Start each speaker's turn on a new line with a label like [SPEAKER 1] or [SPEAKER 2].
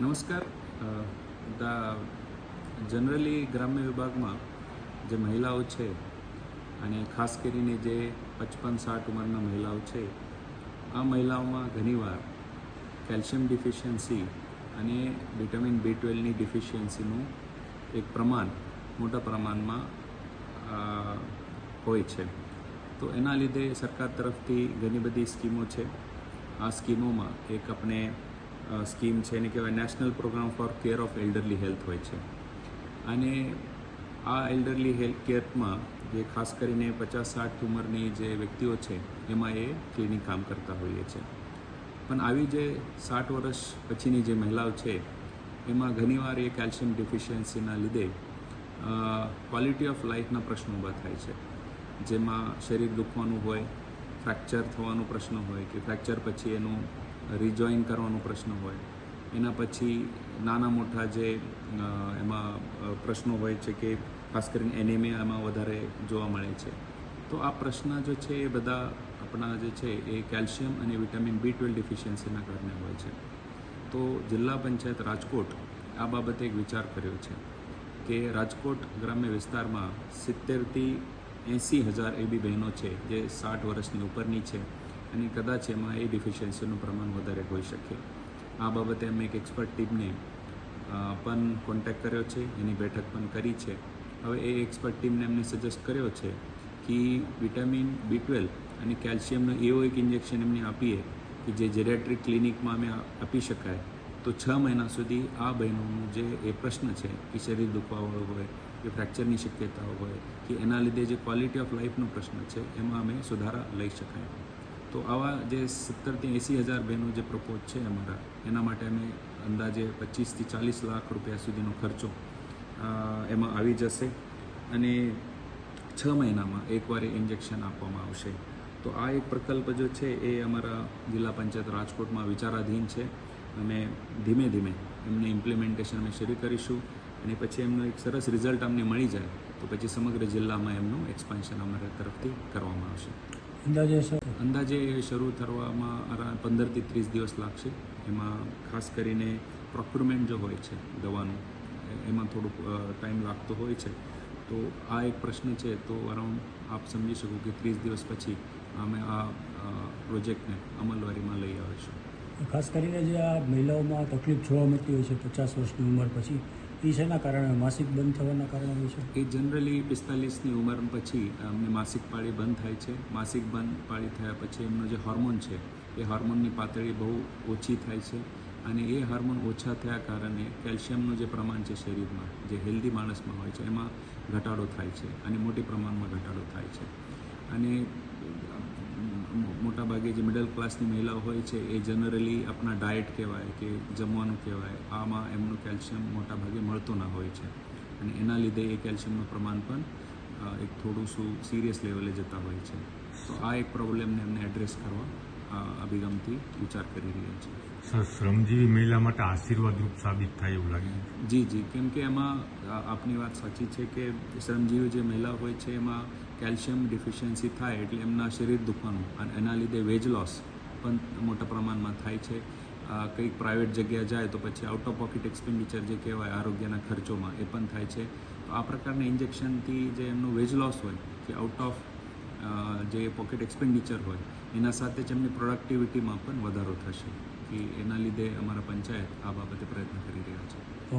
[SPEAKER 1] નમસ્કાર. જનરલી ગ્રામ્ય વિભાગમાં જે મહિલાઓ છે અને ખાસ કરીને જે પચપન સાઠ ઉંમરના મહિલાઓ છે, આ મહિલાઓમાં ઘણીવાર કેલ્શિયમ ડિફિશિયન્સી અને વિટામિન બી ટ્વેલ્વની ડિફિશિયન્સીનું એક પ્રમાણ, મોટા પ્રમાણમાં હોય છે. તો એના લીધે સરકાર તરફથી ઘણી બધી સ્કીમો છે. આ સ્કીમોમાં એક આપણે સ્કીમ છે એને કહેવાય national programme for care of elderly health હોય છે. અને આ એલ્ડરલી હેલ્થ કેરમાં જે ખાસ કરીને પચાસ સાઠ ઉંમરની જે વ્યક્તિઓ છે, એમાં એ ક્લિનિક કામ કરતા હોઈએ છે. પણ આવી જે સાઠ વર્ષ પછીની જે મહિલાઓ છે, એમાં ઘણીવાર એ કેલ્શિયમ ડિફિશિયન્સીના લીધે ક્વોલિટી ઓફ લાઈફના પ્રશ્નો ઊભા થાય છે. જેમાં શરીર દુખવાનું હોય, ફ્રેક્ચર થવાનો પ્રશ્ન હોય કે ફ્રેક્ચર પછી એનું રિજોઈન કરવાનો પ્રશ્ન હોય. એના પછી નાના મોટા જે એમાં પ્રશ્નો હોય છે કે ખાસ કરીને એનેમિયામાં વધારે જોવા મળે છે. તો આ પ્રશ્ન જો છે એ બધા આપણા જે છે એ કેલ્શિયમ અને વિટામિન બી ટ્વેલ્વ ડિફિશિયન્સીના કારણે હોય છે. તો જિલ્લા પંચાયત રાજકોટ આ બાબતે એક વિચાર કર્યો છે કે રાજકોટ ગ્રામ્ય વિસ્તારમાં સિત્તેરથી એંસી હજાર એવી બહેનો છે જે સાઠ વર્ષની ઉપરની છે. અને કદાચ એમાં એ ડિફિશિયન્સીનું પ્રમાણ વધારે હોઈ શકે. આ બાબતે અમે એક એક્સપર્ટ ટીમને પણ કોન્ટેક્ટ કર્યો છે, એની બેઠક પણ કરી છે. હવે એ એક્સપર્ટ ટીમને એમને સજેસ્ટ કર્યો છે કે વિટામિન બી ટ્વેલ્વ અને કેલ્શિયમનું એવો એક ઇન્જેક્શન એમને આપીએ કે જે જેરેટ્રિક ક્લિનિકમાં અમે આપી શકાય. તો છ મહિના સુધી આ બહેનોનું જે એ પ્રશ્ન છે કે શરીર દુખવાવાળો હોય, કે ફ્રેક્ચરની શક્યતાઓ હોય, કે એના લીધે જે ક્વોલિટી ઓફ લાઈફનો પ્રશ્ન છે, એમાં અમે સુધારા લઈ શકાય. તો આવા જે સત્તરથી એંસી હજાર બહેનો જે પ્રપોઝ છે અમારા, એના માટે અમે અંદાજે પચીસથી ચાલીસ લાખ રૂપિયા સુધીનો ખર્ચો એમાં આવી જશે. અને છ મહિનામાં એકવાર ઇન્જેક્શન આપવામાં આવશે. તો આ એક પ્રકલ્પ જો છે એ અમારા જિલ્લા પંચાયત રાજકોટમાં વિચારાધીન છે. અમે ધીમે ધીમે એમને ઇમ્પ્લિમેન્ટેશન અમે શરૂ કરીશું અને પછી એમનું એક સરસ રિઝલ્ટ અમને મળી જાય તો પછી સમગ્ર જિલ્લામાં એમનું એક્સપાન્શન અમારા તરફથી કરવામાં આવશે.
[SPEAKER 2] અંદાજે
[SPEAKER 1] અંદાજે શરૂ થવામાં પંદરથી ત્રીસ દિવસ લાગશે. એમાં ખાસ કરીને પ્રોક્યુરમેન્ટ જો હોય છે દવાનું એમાં થોડુંક ટાઈમ લાગતો હોય છે. તો આ એક પ્રશ્ન છે, તો અરાઉન્ડ આપ સમજી શકો કે ત્રીસ દિવસ પછી અમે આ પ્રોજેક્ટને અમલવારીમાં લઈ આવીશું.
[SPEAKER 2] ખાસ કરીને જે આ મહિલાઓમાં તકલીફ જોવા મળતી હોય છે, પચાસ વર્ષની ઉંમર પછી, એ શેના કારણે? માસિક બંધ થવાના કારણે હોય છે?
[SPEAKER 1] એ જનરલી પિસ્તાલીસની ઉંમર પછી અમને માસિક પાળી બંધ થાય છે. માસિક બંધ પાળી થયા પછી એમનો જે હોર્મોન છે, એ હોર્મોનની પાતળી બહુ ઓછી થાય છે અને એ હોર્મોન ઓછા થયા કારણે કેલ્શિયમનું જે પ્રમાણ છે શરીરમાં, જે હેલ્ધી માણસમાં હોય છે, એમાં ઘટાડો થાય છે અને મોટી પ્રમાણમાં ઘટાડો થાય છે. અને મોટાભાગે જે મિડલ ક્લાસની મહિલાઓ હોય છે, એ જનરલી આપણા ડાયટ કહેવાય કે જમવાનું કહેવાય. આમાં એમનું કેલ્શિયમ મોટાભાગે મળતું ના હોય છે. અને એના લીધે એ કેલ્શિયમનું પ્રમાણ પણ એક થોડું શું સિરિયસ લેવલે જતા હોય છે. તો આ એક પ્રોબ્લેમને એમને એડ્રેસ કરવા અભિગમથી વિચાર કરી રહ્યા છે.
[SPEAKER 3] સર, શ્રમજીવી મહિલા માટે આશીર્વાદરૂપ સાબિત થાય એવું લાગે
[SPEAKER 1] જી જી. કેમ કે એમાં આપની વાત સાચી છે કે શ્રમજીવી જે મહિલા હોય છે, એમાં કેલ્શિયમ ડિફિશિયન્સી થાય એટલે એમના શરીર દુખવાનું અને એના લીધે વેજ લોસ પણ મોટા પ્રમાણમાં થાય છે. કંઈક પ્રાઇવેટ જગ્યા જાય તો પછી આઉટ ઓફ પોકેટ એક્સપેન્ડિચર જે કહેવાય આરોગ્યના ખર્ચોમાં એ પણ થાય છે. તો આ પ્રકારના ઇન્જેક્શનથી જે એમનું વેજ લોસ હોય કે આઉટ ઓફ જે પોકેટ એક્સપેન્ડિચર હોય, એના સાથે જ એમની પ્રોડક્ટિવિટીમાં પણ વધારો થશે. બાકી એના લીધે અમારા પંચાયત આ બાબતે પ્રયત્ન કરી રહ્યા છે.